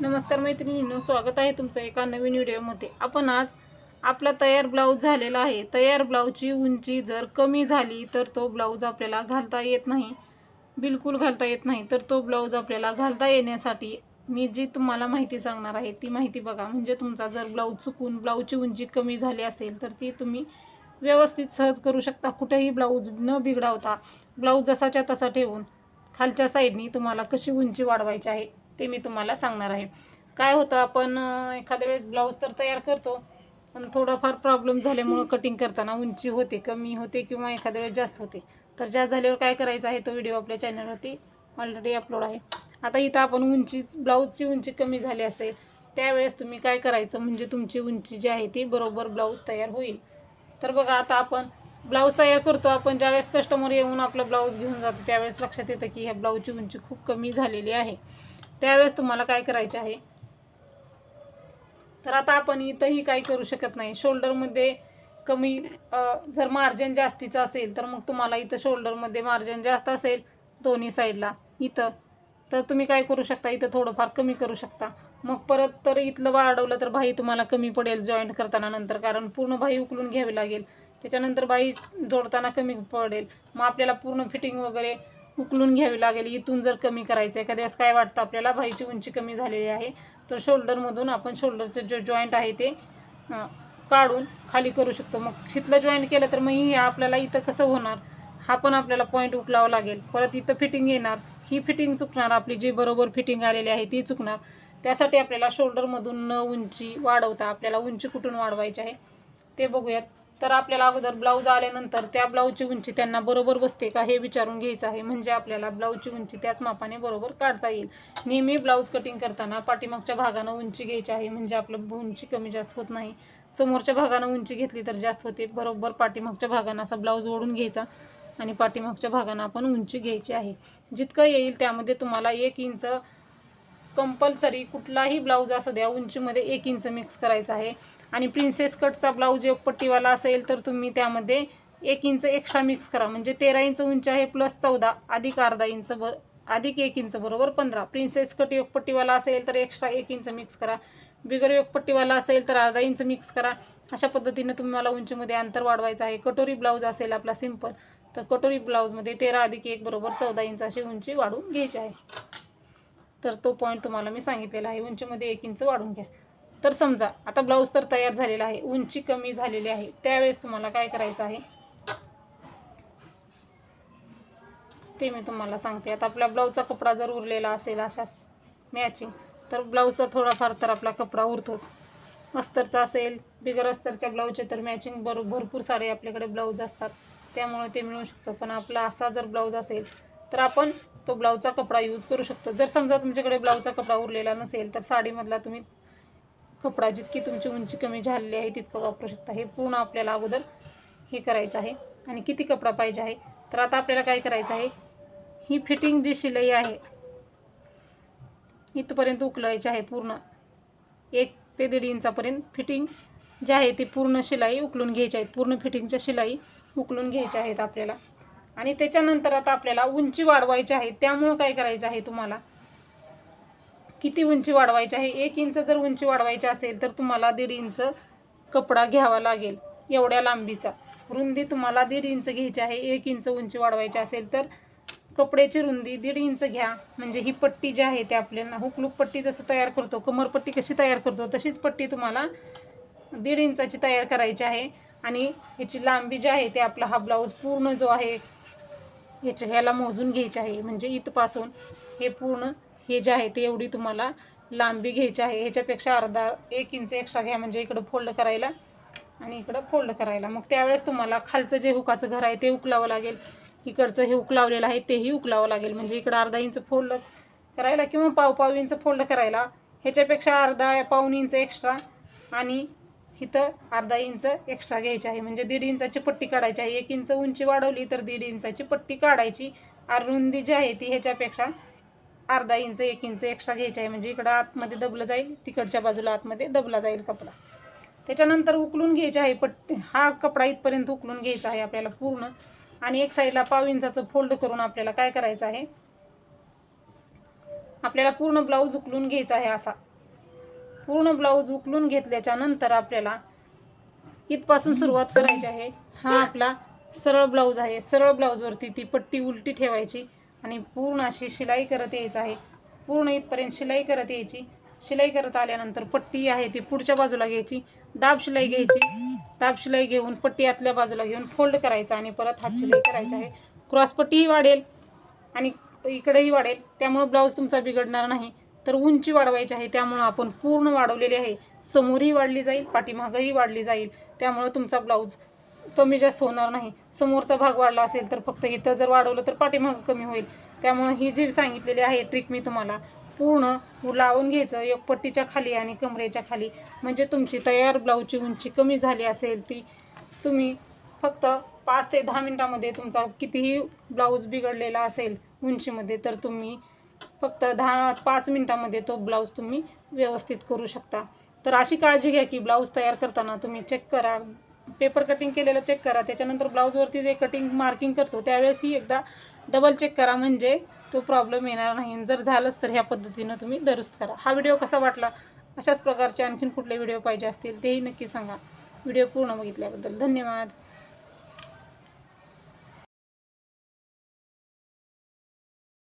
नमस्कार मैत्रिणींनो स्वागत आहे तुमचं एका नवीन व्हिडिओमध्ये. आपण आज आपला तयार ब्लाऊज झालेला आहे. तयार ब्लाऊजची उंची जर कमी झाली तर तो ब्लाऊज आपल्याला घालता येत नाही. बिलकुल घालता येत नाही. तर तो ब्लाऊज आपल्याला घालता येण्यासाठी मी जी तुम्हाला माहिती सांगणार आहे ती माहिती बघा. म्हणजे तुमचा जर ब्लाऊज चुकून ब्लाऊजची उंची कमी झाली असेल तर ती तुम्ही व्यवस्थित सहज करू शकता. कुठेही ब्लाऊज न बिघडावता ब्लाऊज जसाच्या तसा ठेवून खालच्या साईडनी तुम्हाला कशी उंची वाढवायची आहे ते मी तुम्हाला सांगणार आहे. काय होतं आपण एखाद्या वेळेस ब्लाऊज तर तयार करतो पण थोडाफार प्रॉब्लेम झाल्यामुळं कटिंग करताना उंची होते कमी होते किंवा एखाद्या वेळेस जास्त होते. तर जास्त झाल्यावर काय करायचं आहे तो व्हिडिओ आपल्या चॅनलवरती ऑलरेडी अपलोड आहे. आता इथं आपण उंची ब्लाऊजची उंची कमी झाली असेल त्यावेळेस तुम्ही काय करायचं म्हणजे तुमची उंची जी आहे ती बरोबर ब्लाऊज तयार होईल. तर बघा आता आपण ब्लाऊज तयार करतो आपण ज्यावेळेस कस्टमर येऊन आपलं ब्लाऊज घेऊन जातो त्यावेळेस लक्षात येतं की ह्या ब्लाऊजची उंची खूप कमी झालेली आहे. त्यावेळेस तुम्हाला काय करायचे आहे? तर आता आपण इथंही काही करू शकत नाही. शोल्डरमध्ये कमी जर मार्जिन जास्तीचं असेल तर मग तुम्हाला इथं शोल्डरमध्ये मार्जिन जास्त असेल दोन्ही साईडला इथं. तर तुम्ही काय करू शकता? इथं थोडंफार कमी करू शकता. मग परत तर इथलं वाढवलं तर बाई तुम्हाला कमी पडेल जॉईंट करताना नंतर कारण पूर्ण बाई उकलून घ्यावी लागेल. त्याच्यानंतर बाई जोडताना कमी पडेल. मग आपल्याला पूर्ण फिटिंग वगैरे उकलून घ्यावी लागेल. इथून जर कमी करायचं आहे एखाद्या असं काय वाटतं आपल्याला? भाईची उंची कमी झालेली आहे. तर शोल्डरमधून आपण शोल्डरचं जे जॉईंट आहे ते काढून खाली करू शकतो. मग शितलं जॉईंट केलं तर मग हे आपल्याला इथं कसं होणार? हा पण आपल्याला पॉईंट उकलावा लागेल. परत इथं फिटिंग येणार. ही फिटिंग चुकणार. आपली जी बरोबर फिटिंग आलेली आहे ती चुकणार. त्यासाठी आपल्याला शोल्डरमधून न उंची वाढवता आपल्याला उंची कुठून वाढवायची आहे ते बघूयात. तर आपल्याला अगोदर ब्लाऊज आल्यानंतर त्या ब्लाऊजची उंची त्यांना बरोबर बसते का हे विचारून घ्यायचं आहे. म्हणजे आपल्याला ब्लाऊजची उंची त्याच मापाने बरोबर काढता येईल. नेहमी ब्लाऊज कटिंग करताना पाठीमागच्या भागानं उंची घ्यायची आहे. म्हणजे आपलं उंची कमी जास्त होत नाही. समोरच्या भागानं उंची घेतली तर जास्त होते. बरोबर पाठीमागच्या भागानं असा ब्लाऊज ओढून घ्यायचा आणि पाठीमागच्या भागानं आपण उंची घ्यायची आहे. जितकं येईल त्यामध्ये तुम्हाला एक इंच कंपल्सरी कुठलाही ब्लाऊज असू द्या उंचीमध्ये एक इंच मिक्स करायचा आहे. आणि प्रिन्सेस कटचा ब्लाऊज एक पट्टीवाला असेल तर तुम्ही त्यामध्ये एक इंच एक्स्ट्रा मिक्स करा. म्हणजे तेरा इंच उंच आहे प्लस चौदा अधिक अर्धा इंच बर अधिक एक इंच बरोबर पंधरा. प्रिन्सेस कट योगपट्टीवाला असेल तर एक्स्ट्रा एक इंच मिक्स करा. बिगर योगपट्टीवाला असेल तर अर्धा इंच मिक्स करा. अशा पद्धतीने तुम्हाला उंचीमध्ये अंतर वाढवायचं आहे. कटोरी ब्लाऊज असेल आपला सिंपल तर कटोरी ब्लाऊजमध्ये तेरा अधिक एक बरोबर चौदा इंच अशी उंची वाढवून घ्यायची आहे. तर तो पॉईंट तुम्हाला मी सांगितलेला आहे. उंचीमध्ये एक इंच वाढून घ्या. तर समजा आता ब्लाऊज तर तयार झालेला आहे उंची कमी झालेली आहे त्यावेळेस तुम्हाला काय करायचं आहे? ते मी तुम्हाला सांगते. आता आपल्या ब्लाऊजचा कपडा जर उरलेला असेल अशा मॅचिंग तर ब्लाऊजचा थोडाफार तर आपला कपडा उरतोच. अस्तरचा असेल बिगर अस्तरच्या ब्लाऊजचे तर मॅचिंग बरो भरपूर सारे आपल्याकडे ब्लाऊज असतात. त्यामुळे ते मिळू शकतं. पण आपला असा जर ब्लाऊज असेल तर आपण तो ब्लाऊजचा कपडा यूज करू शकतो. जर समजा तुमच्याकडे ब्लाऊजचा कपडा उरलेला नसेल तर साडीमधला तुम्ही कपडा जितकी तुमची उंची कमी झालेली आहे तितकं वापरू शकता. हे पूर्ण आपल्याला अगोदर हे करायचं आहे. आणि किती कपडा पाहिजे आहे? तर आता आपल्याला काय करायचं आहे? ही फिटिंग जी शिलाई आहे इथपर्यंत उकलायची आहे पूर्ण. एक ते दीड इंचापर्यंत फिटिंग जी आहे ती पूर्ण शिलाई उकलून घ्यायची आहेत पूर्ण फिटिंगच्या शिलाई उकलून घ्यायच्या आहेत आपल्याला. आणि त्याच्यानंतर आता आपल्याला उंची वाढवायची आहे. त्यामुळं काय करायचं आहे तुम्हाला? किती उंची वाढवायची आहे? एक इंच जर उंची वाढवायची असेल तर तुम्हाला दीड इंच कपडा घ्यावा लागेल एवढ्या लांबीचा. रुंदी तुम्हाला दीड इंच घ्यायची आहे एक इंच उंची वाढवायची असेल तर कपड्याची रुंदी दीड इंच घ्या. म्हणजे ही पट्टी जी आहे ते आपल्याला हुकलूक पट्टी जसं तयार करतो कमरपट्टी कशी तयार करतो तशीच पट्टी तुम्हाला दीड इंचाची तयार करायची आहे. आणि ह्याची लांबी जी आहे ते आपला हा ब्लाऊज पूर्ण जो आहे ह्याच्या ह्याला मोजून घ्यायची आहे. म्हणजे इथपासून हे पूर्ण हे जे आहे ते एवढी तुम्हाला लांबी घ्यायची आहे. ह्याच्यापेक्षा अर्धा एक इंच एक्स्ट्रा घ्या म्हणजे इकडं फोल्ड करायला आणि इकडं फोल्ड करायला. मग त्यावेळेस तुम्हाला खालचं जे हुकाचं घर आहे ते उकलावं लागेल. इकडचं हे उकलावलेलं आहे तेही उकलावं लागेल. म्हणजे इकडं अर्धा इंच फोल्ड करायला किंवा पाव पाव इंच फोल्ड करायला ह्याच्यापेक्षा अर्धा पाऊन इंच एक्स्ट्रा आणि इथं अर्धा इंच एक्स्ट्रा घ्यायची आहे. म्हणजे दीड इंचाची पट्टी काढायची आहे. एक इंच उंची वाढवली तर दीड इंचाची पट्टी काढायची. आणि रुंदी जी आहे ती ह्याच्यापेक्षा अर्धा इंच एक इंच एक्स्ट्रा घ्यायची आहे. म्हणजे इकडं आतमध्ये दबलं जाईल तिकडच्या बाजूला आतमध्ये दबला जाईल कपडा. त्याच्यानंतर उकलून घ्यायचा आहे पट्टी हा कपडा इथपर्यंत उकलून घ्यायचा आहे आपल्याला पूर्ण. आणि एक साईडला पाव इंचाचं फोल्ड करून आपल्याला काय करायचं आहे? आपल्याला पूर्ण ब्लाऊज उकलून घ्यायचा आहे असा. पूर्ण ब्लाऊज उकलून घेतल्याच्या नंतर आपल्याला इथपासून सुरुवात करायची आहे. हा आपला सरळ ब्लाऊज आहे. सरळ ब्लाऊजवरती ती पट्टी उलटी ठेवायची. आणि पूर्ण अशी शिलाई करत यायचं आहे. पूर्ण इथपर्यंत शिलाई करत यायची. शिलाई करत आल्यानंतर पट्टी आहे ती पुढच्या बाजूला घ्यायची. दाब शिलाई घ्यायची. दाब शिलाई घेऊन पट्टी आतल्या बाजूला घेऊन फोल्ड करायचा आणि परत हात शिलाई करायची आहे. क्रॉस पट्टीही वाढेल आणि इकडेही वाढेल. त्यामुळं ब्लाऊज तुमचा बिघडणार नाही. तर उंची वाढवायची आहे. त्यामुळं आपण पूर्ण वाढवलेली आहे. समोरही वाढली जाईल पाठीमागंही वाढली जाईल. त्यामुळं तुमचा ब्लाऊज कमी जास्त होणार नाही. समोरचा भाग वाढला असेल तर फक्त इथं जर वाढवलं तर पाठीमागं कमी होईल. त्यामुळं ही जी सांगितलेली आहे ट्रिक मी तुम्हाला पूर्ण लावून घ्यायचं एक पट्टीच्या खाली आणि कमरेच्या खाली. म्हणजे तुमची तयार ब्लाऊजची उंची कमी झाली असेल ती तुम्ही फक्त पाच ते दहा मिनटामध्ये तुमचा कितीही ब्लाऊज बिघडलेला असेल उंचीमध्ये तर तुम्ही फक्त दहा पाच मिनटामध्ये तो ब्लाऊज तुम्ही व्यवस्थित करू शकता. तर अशी काळजी घ्या की ब्लाऊज तयार करताना तुम्ही चेक करा. पेपर कटिंग केलेलं चेक करा. त्याच्यानंतर ब्लाऊजवरती जे कटिंग मार्किंग करतो त्यावेळेसही एकदा डबल चेक करा. म्हणजे तो प्रॉब्लेम येणार नाही. जर झालंच तर ह्या पद्धतीनं तुम्ही दुरुस्त करा. हा व्हिडिओ कसा वाटला? अशाच प्रकारचे आणखीन कुठले व्हिडिओ पाहिजे असतील तेही नक्की सांगा. व्हिडिओ पूर्ण बघितल्याबद्दल धन्यवाद.